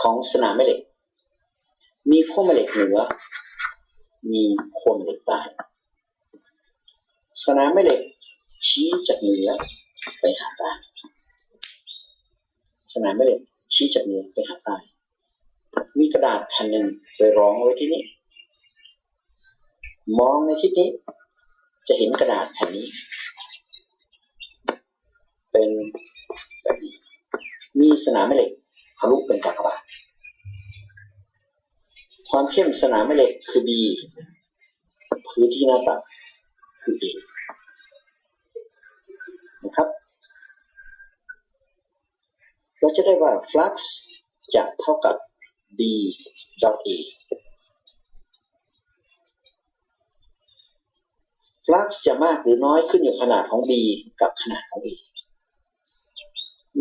ของสนามแม่เหล็ก มีขั้วแม่เหล็กเหนือ มีขั้วแม่เหล็กใต้ สนามแม่เหล็กชี้จากเหนือไปหาใต้ สนามแม่เหล็กชี้จากเหนือไปหาใต้ มีกระดาษแผ่นหนึ่งไปรองไว้ที่นี่ มองในทิศนี้ จะเห็นกระดาษแผ่นนี้ เป็นแบบนี้มีสนามแม่เหล็กทะลุเป็นกากบาท ความเข้มสนามแม่เหล็กคือ B พื้นที่หน้าตัดคือ A นะครับ เราจะได้ว่า flux จะเท่ากับ B dot A flux จะมากหรือน้อยขึ้นอยู่ขนาดของ B กับขนาดของ A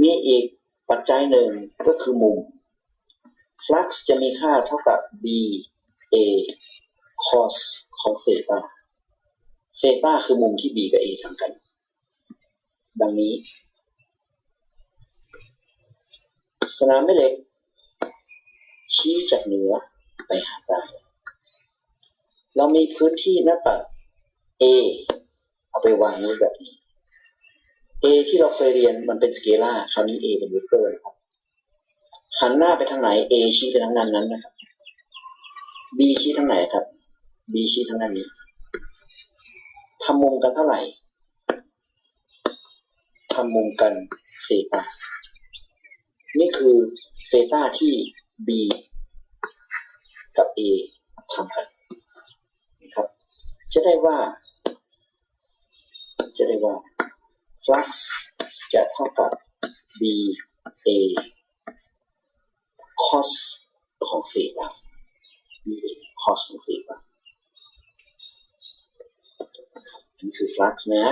มีอีกปัจจัยหนึ่งก็คือมุม flux จะมีค่าเท่ากับ b a cos ของเซตาเซตาคือมุมที่ b กับ a ทำกัน ดังนี้ สนามแม่เหล็ก ชี้จากเหนือไปหาใต้เรามีพื้นที่หน้าตัด a เอาไปวางไว้แบบนี้ a ที่เราเคยเรียนมันเป็นสเกลาร์คราวนี้ a เป็นเวกเตอร์นะครับ หันหน้าไปทางไหน a ชี้ไปทางนั้นนั้นนะครับ b ชี้ทางไหนครับ b ชี้ทางด้านนี้ทำมุมกันเท่าไหร่ทำมุมกันเซตานี่คือเซตาที่ b กับ a ทำกันนะครับ จะได้ว่า จะได้ว่า flux จะเท่ากับ b a cos ของเซตา b a cos ของเซตาอันนี้คือ flux นะ